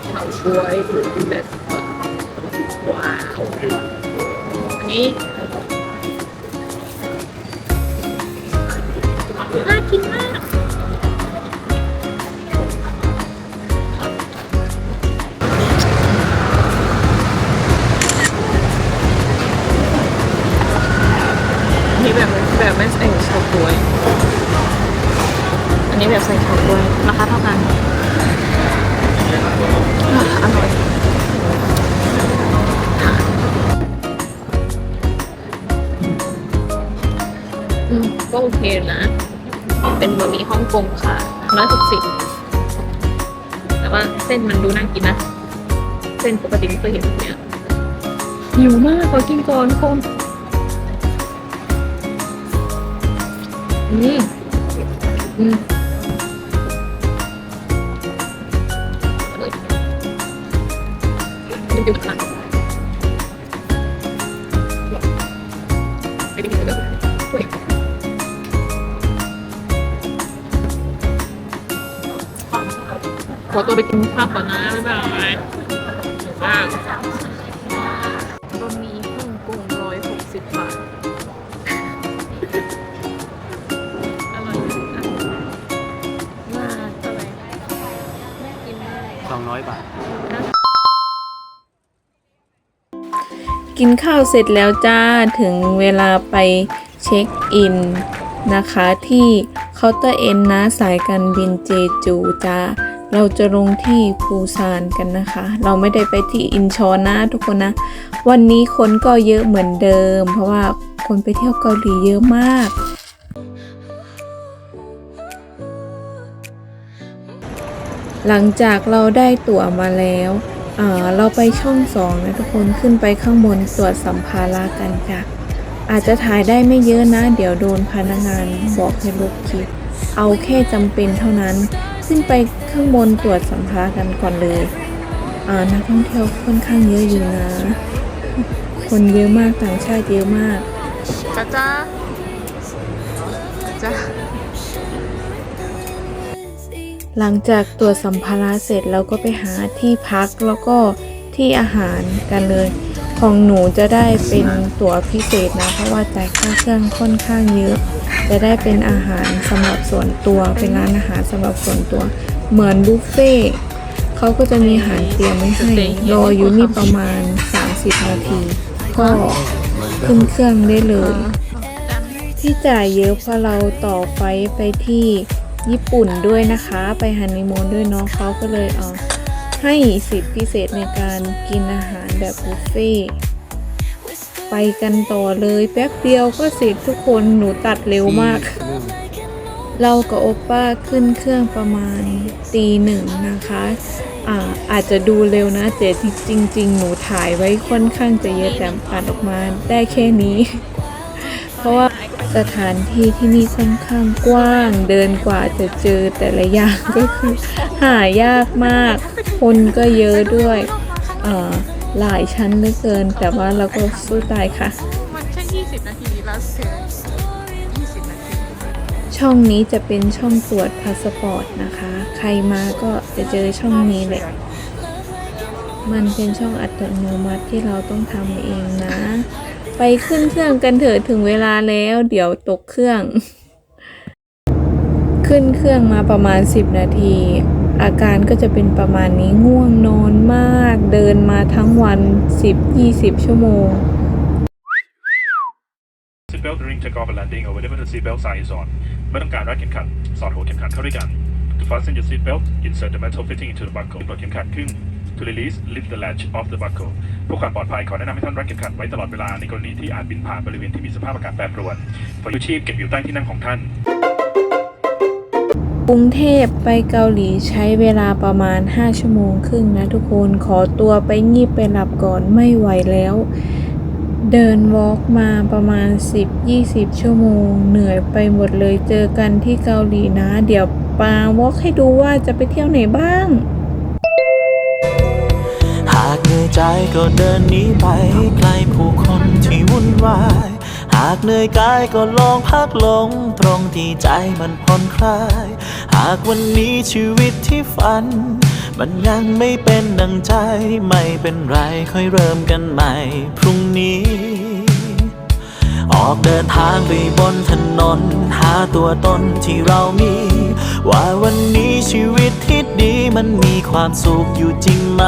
เผาช่วยหรือดูแลสุขภว้าวอันนี้น่ากินมากมีแบบแบบไม่ใส่ชาววย อันนี้แบบใส่ชาวกล้วยราคาเท่ากัน อร่อยก็โอเคนะ เป็นบะหมี่ฮ่องกงค่ะร้อยหกสิบแต่ว่าเส้นมันดูน่ากินนะ เส้นปกติไม่เคยเห็นแบบเนี้ยหิวมากขอกินก่อนทุกคนอืมอืม อยู่ค่ะขอตัวไปกินข้าวก่อนนะบ๊ายบาย กินข้าวเสร็จแล้วจ้าถึงเวลาไปเช็คอินนะคะที่เคาน์เตอร์เอ็นนะสายการบินเจจูจ้าเราจะลงที่ปูซานกันนะคะ เราไม่ได้ไปที่อินชอนนะทุกคนนะ วันนี้คนก็เยอะเหมือนเดิม เพราะว่าคนไปเที่ยวเกาหลีเยอะมากหลังจากเราได้ตั๋วมาแล้ว เราไปช่องสองนะทุกคนขึ้นไปข้างบนตรวจสัมภาระกันจ้ะอาจจะถ่ายได้ไม่เยอะนะ เดี๋ยวโดนพนักงานบอกให้ลบคลิป เอาแค่จำเป็นเท่านั้น ขึ้นไปข้างบนตรวจสัมภาระกันก่อนเลยนักท่องเที่ยวค่อนข้างเยอะอยู่นะ คนเยอะมากต่างชาติเยอะมากจ้าจ้าจ้า หลังจากตรวจสัมภาระเสร็จเราก็ไปหาที่พักแล้วก็ที่อาหารกันเลย ของหนูจะได้เป็นตั๋วพิเศษนะ เพราะว่าจ่ายค่าเครื่องค่อนข้างเยอะ จะได้เป็นอาหารสำหรับส่วนตัว เป็นร้านอาหารสำหรับส่วนตัว เหมือนบุฟเฟ่ต์เขาก็จะมีอาหารเตรียมไว้ให้รออยู่นี่ประมาณ 30 นาที ก็ขึ้นเครื่องได้เลย ที่จ่ายเยอะเพราะเราต่อไฟไปที่ ญี่ปุ่นด้วยนะคะ ไปฮันนีมูนด้วยเนาะเขาก็เลยเอาให้สิทธิพิเศษในการกินอาหารแบบบุฟเฟ่ต์ไปกันต่อเลยแป๊บเดียวก็เสร็จทุกคนหนูตัดเร็วมาก เรากับโอป้าขึ้นเครื่องประมาณตีหนึ่งนะคะอ่าอาจจะดูเร็วนะแต่จริงๆหนูถ่ายไว้ค่อนข้างจะเยอะแต่ตัดออกมาได้แค่นี้ เพราะว่า สถานที่ที่นี่ค่อนข้างกว้าง เดินกว่าจะเจอแต่ละอย่างก็คือหายากมาก คนก็เยอะด้วยหลายชั้นเหลือเกิน แต่ว่าเราก็สู้ตายค่ะ มันแค่ยี่สิบนาทีแล้วเสียยี่สิบนาที ช่องนี้จะเป็นช่องตรวจพาสปอร์ตนะคะ ใครมาก็จะเจอช่องนี้แหละ มันเป็นช่องอัตโนมัติที่เราต้องทำเองนะ ไปขึ้นเครื่องกันเถอะถึงเวลาแล้ว เดี๋ยวตกเครื่อง ขึ้นเครื่องมาประมาณ 10 นาที อาการก็จะเป็นประมาณนี้ง่วงนอนมาก เดินมาทั้งวัน 10-20 ชั่วโมง Seatbelt during takeoff and landing or whenever the seatbelt sign is on ไม่ต้องการรัดเข็มขัด สอดหัวเข็มขัดเข้าด้วยกัน To fasten your seatbelt insert the metal fitting into the buckle ปลดเข็มขัดขึ้น To release lift the latch of the buckle เพื่อความปลอดภัยขอแนะนำให้ท่านรัดเข็มขัดไว้ตลอดเวลาในกรณีที่อาจบินผ่านบริเวณที่มีสภาพอากาศแปรปรวนฝอยชีพเก็บอยู่ใต้ที่นั่งของท่าน กรุงเทพไปเกาหลีใช้เวลาประมาณ 5 ชั่วโมงครึ่งนะทุกคนขอตัวไปงีบไปหลับก่อนไม่ไหวแล้ว เดินวอล์กมาประมาณ 10-20 ชั่วโมง เหนื่อยไปหมดเลยเจอกันที่เกาหลีนะ เดี๋ยวปาวอล์กให้ดูว่าจะไปเที่ยวไหนบ้างากเหนื่อยใจก็เดินหนีไปไกลผู้คนที่วุ่นวาย หากเหนื่อยกายก็ลองพักลงตรงที่ใจมันผ่อนคลาย หากวันนี้ชีวิตที่ฝัน มันยังไม่เป็นดังใจไม่เป็นไรค่อยเริ่มกันใหม่ พรุ่งนี้ ออกเดินทางไปบนถนน หาตัวตนที่เรามี ว่าวันนี้ชีวิตที่ดีมันมีความสุขอยู่จริงไหม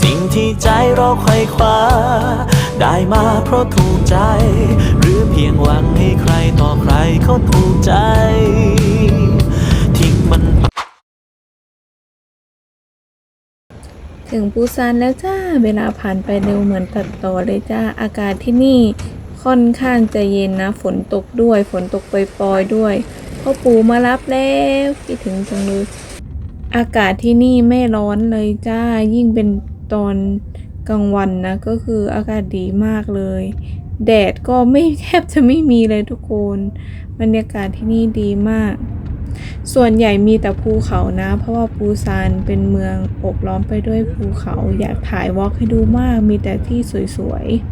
สิ่งที่ใจเราไขว่คว้า ได้มาเพราะถูกใจ หรือเพียงหวังให้ใครต่อใครเขาถูกใจถึงปูซานแล้วจ้า เวลาผ่านไปเร็วเหมือนตัดต่อเลยจ้า อากาศที่นี่ค่อนข้างจะเย็นนะ ฝนตกด้วย ฝนตกปล่อยๆด้วย พ่อปู่มารับแล้วคิดถึงจังเลย อากาศที่นี่ไม่ร้อนเลยจ้า ยิ่งเป็นตอนกลางวันนะ ก็คืออากาศดีมากเลย แดดก็ไม่แทบจะไม่มีเลยทุกคนบรรยากาศที่นี่ดีมาก ส่วนใหญ่มีแต่ภูเขานะ เพราะว่าปูซานเป็นเมืองอบล้อมไปด้วยภูเขา อยากถ่ายวอล์กให้ดูมาก มีแต่ที่สวยๆ